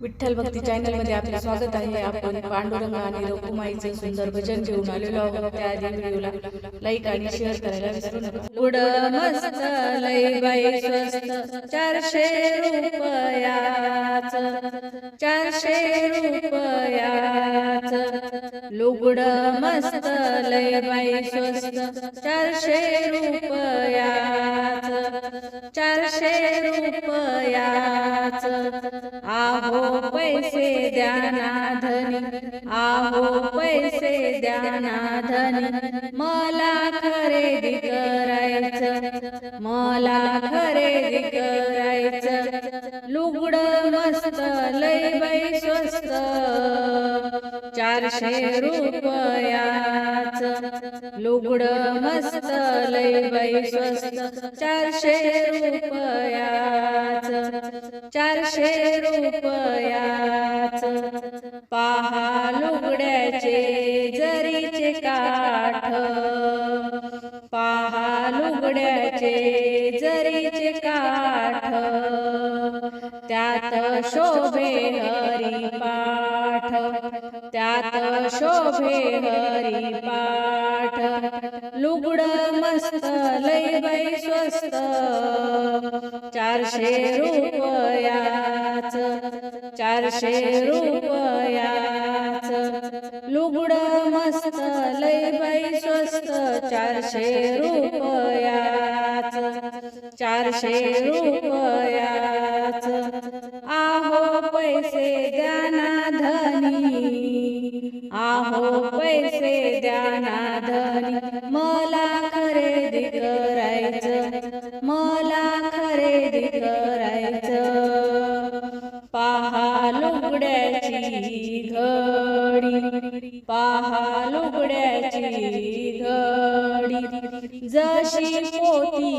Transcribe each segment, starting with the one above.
विठ्ठल भक्ती चॅनलमध्ये आपले स्वागत आहे. आपण पांडुरंग आणि रघुमाईचे सुंदर भजन घेऊन आलेलो आहोत त्या आधी व्हिडिओला लाईक आणि शेअर करायला विसरू नका. उड मस्त लय बाई स्वस्त. चारशे रुपयाच. चारशे रुपयाच. लुगड मस्त लय बाई स्वस्त. चारशे रुपयाच. चारशे रुपयाच. द्या ना आहो पैसे द्या मला खरेदी करायचं. मला खरेदी करायचं. लुगड मस्त लय बाई स्वस्त. चारशे रुपयाच लुगड मस्त लय बाई स्वस्त. चारशे रुपयाच चारशे रुपयाच पहा लुगड्याचे जरीचे काठ. पहा लुगड्याचे जरीचे काठ. त्यात शोभे हरी पाठ. त्यात शोभे हरी पाठ. लुगड मस्त लय बाई स्वस्त. चारशे रुपयाच चारशे रुपयाच. लुगड मस्त लय बाई स्वस्त. चारशे रुपयाच चारशे रुपयाच. पैसे द्या मला खरेदी करायचं मला खरेदी करायचं पहा लुगड्याची घडी. पहा लुगड्याची घडी. जशी पोती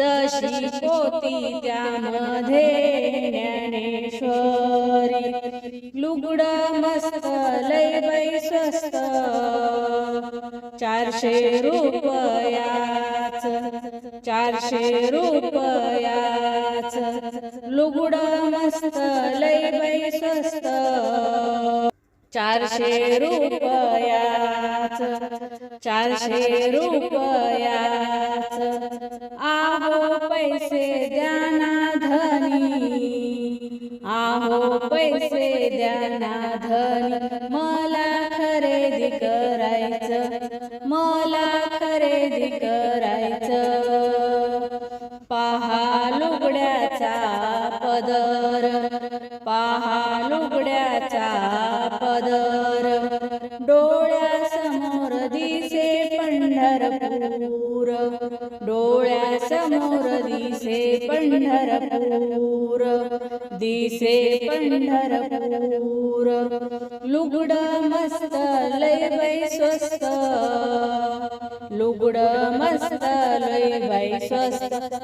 जशी पोती त्यामध्ये ज्ञानेश्वरी. लुगड मस्त लय बाई स्वस्त. चारशे रुपयाच चारशे रुपया चारशे रुपयाच चारशे रुपयाच. आहो पैसे द्याना धनी आहो पैसे द्याना धनी. मला खरेदी करायचं मला खरेदी करायचं. त्याचा पदर डोळ्यासमोर दिसे पंढरपूर. डोळ्यासमोर दिसे पंढरपूर. दिसे पंढरपूर. लुगड मस्त लय बाई स्वस्त. लुगड मस्त लय बाई स्वस्त.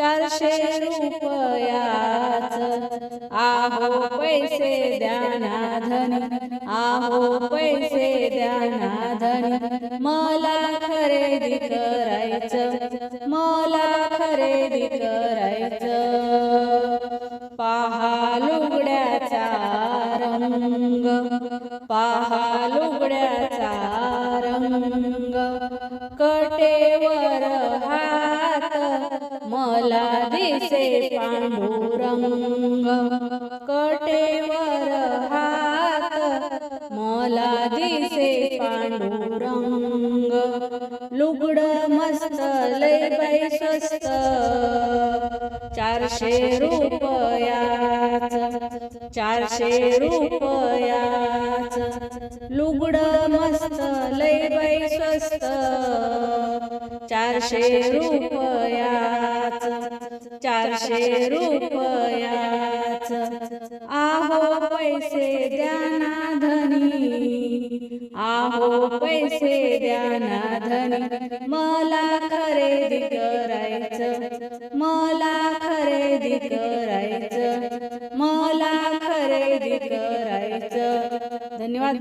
चारशे रुपयाच आहो पैसे द्याना धन आहो पैसे द्याना धन मला खरेदी करायचं मला खरेदी करायचं. पहा लुगड्याचा रंग. मला दिसे पांडुरंग कटेवर हात मला दिसे पांडुरंग लुगड मस्त लय बाई स्वस्त चारशे रुपयाच चारशे रुपयाच लुगड मस्त लय बाई स्वस्त चारशे रुपयाच चारशे रुपयाच. आहो पैसे द्या ना धनी. आहो पैसे द्या ना धनी. मला खरेदी करायचं. मला खरेदी करायचं. मला खरेदी करायचं. धन्यवाद